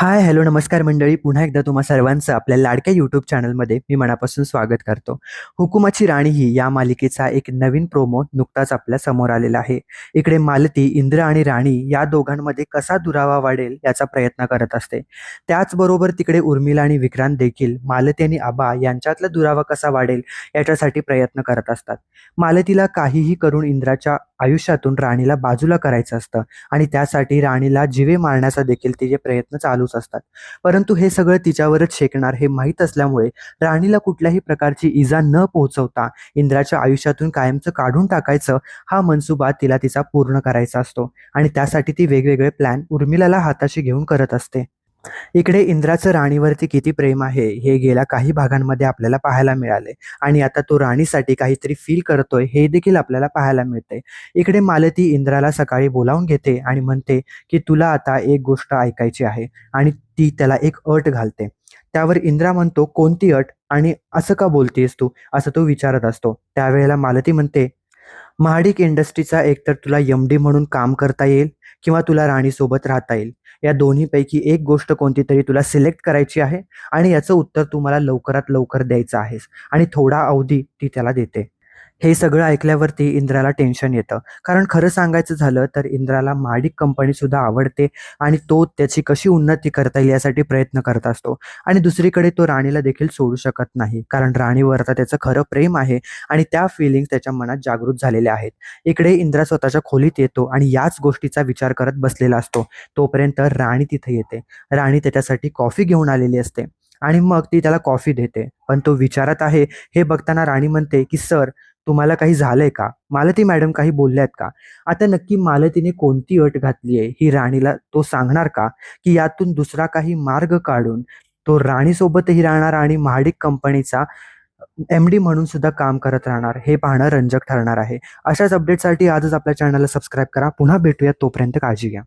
हाय, hello, नमस्कार मंडळी. पुन्हा एकदा तुम्हा सर्वांचं आपल्या लाडक्या YouTube चॅनलमध्ये मी मनापासून स्वागत करतो. हुकुमाची राणी ही या मालिकेचा एक नवीन प्रोमो नुकताच आपल्यासमोर आलेला आहे. इकडे मालती, इंद्र आणि राणी या दोघांमध्ये कसा दुरावा वाढेल याचा प्रयत्न करत असते. त्याचबरोबर तिकडे उर्मिला आणि विक्रांत देखील मालती आणि आबा यांच्यातला दुरावा कसा वाढेल याच्यासाठी प्रयत्न करत असतात. मालतीला काहीही करून इंद्राच्या आयुष्यातून राणीला बाजूला करायचं असतं आणि त्यासाठी राणीला जीवे मारण्याचा देखील तिचे प्रयत्न चालू माणूस असतात. परंतु हे सगळं तिच्यावरच शेकणार हे माहीत असल्यामुळे राणीला कुठल्याही प्रकारची इजा न पोहोचवता इंद्राच्या आयुष्यातून कायमचं काढून टाकायचं हा मनसुबा तिला तिचा पूर्ण करायचा असतो आणि त्यासाठी ती वेगवेगळे प्लॅन उर्मिलाला हाताशी घेऊन करत असते. इकडे इंद्राचं राणीवरती किती प्रेम आहे हे गेल्या काही भागांमध्ये आपल्याला पाहायला मिळाले आणि आता तो राणीसाठी काहीतरी फील करतोय हे देखील आपल्याला पाहायला मिळते. इकडे मालती इंद्राला सकाळी बोलावून घेते आणि म्हणते की तुला आता एक गोष्ट ऐकायची आहे आणि ती त्याला एक अट घालते. त्यावर इंद्रा म्हणतो कोणती अट आणि असं का बोलतेस तू असं तो विचारत असतो. त्यावेळेला मालती म्हणते महाडिक इंडस्ट्रीचा एकतर तुला एम-डी म्हणून काम करता येईल किंवा तुला राणीसोबत राहता येईल. या दोन्हीपैकी एक गोष्ट कोणती तरी तुला सिलेक्ट करायची आहे आणि याचं उत्तर तू मला लवकरात लवकर द्यायचं आहेस आणि थोडा अवधी ती त्याला देते. हे सगळं ऐकल्यावरती इंद्राला टेन्शन येतं. कारण खरं सांगायचं झालं तर इंद्राला महाडिक कंपनीसुद्धा आवडते आणि तो त्याची कशी उन्नती करता येईल यासाठी प्रयत्न करत असतो आणि दुसरीकडे तो राणीला देखील सोडू शकत नाही. कारण राणीवर आता त्याचं खरं प्रेम आहे आणि त्या फिलिंग त्याच्या मनात जागृत झालेल्या आहेत. इकडे इंद्रा स्वतःच्या खोलीत येतो आणि याच गोष्टीचा विचार करत बसलेला असतो. तोपर्यंत राणी तिथे येते. राणी त्याच्यासाठी कॉफी घेऊन आलेली असते आणि मग ती त्याला कॉफी देते. पण तो विचारात आहे हे बघताना राणी म्हणते की "सर, तुम्हाला काही झालंय का? मालती मॅडम काही बोलल्यात का?" आता नक्की मालतीने कोणती अट घातली आहे ही राणीला तो सांगणार का? की यातून दुसरा काही मार्ग काढून तो राणीसोबतही राहणार आणि महाडिक कंपनीचा एम-डी म्हणून सुद्धा काम करत राहणार हे पाहणं रंजक ठरणार आहे. अशाच अपडेटसाठी आजच आपल्या चॅनलला सबस्क्राईब करा. पुन्हा भेटूयात तोपर्यंत काळजी घ्या.